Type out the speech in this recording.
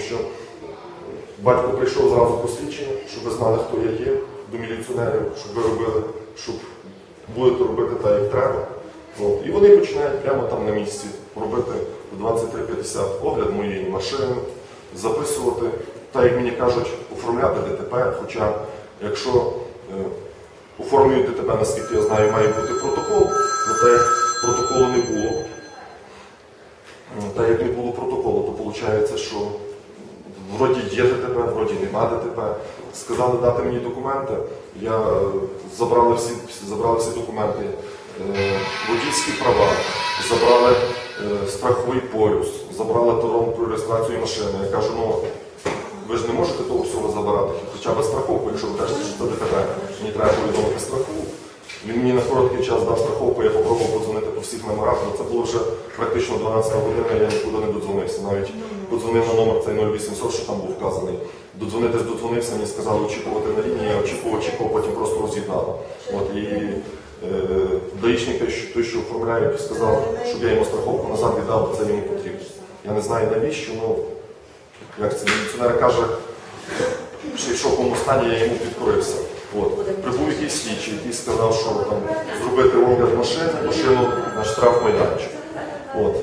що батько прийшов зразу посвідчення, щоб ви знали, хто я є, до міліціонерів, щоб ви робили, щоб будете робити так, як треба. От. І вони починають прямо там на місці робити в 23.50 огляд моєї машини, записувати, так як мені кажуть, оформляти ДТП. Хоча, якщо е, оформлюють ДТП, наскільки я знаю, має бути протокол, як протоколу не було, м, так як не було протоколу, то виходить, що вроді є ДТП, вроді нема ДТП. Сказали дати мені документи. Я е, забрали всі, забрали всі документи, е, водійські права, забрали е, страховий полюс, забрали талон про реєстрацію машини. Я кажу, ну ви ж не можете того всього забирати, хоча б страховку, якщо ви кажете, що це ДТП, мені треба повідомити страхову. Він мені на короткий час дав страховку, я попробував подзвонити по всіх номерах, але це було вже практично 12 година, я нікуди не додзвонився. Навіть подзвонив на номер цей 0800, що там був вказаний. Додзвонитись додзвонився, мені сказали очікувати на лінії, я очікував, очікував, потім просто роз'єднали. От, і е, даїчник, той, що- оформляє, сказав, щоб я йому страховку назад віддав, це йому потрібно. Я не знаю навіщо, ну як це міліціонер каже, що в шоковому стані я йому підкорився. От. Якийсь слідчий, який сказав, що там зробити огляд машини, машину на штраф майданчик. От.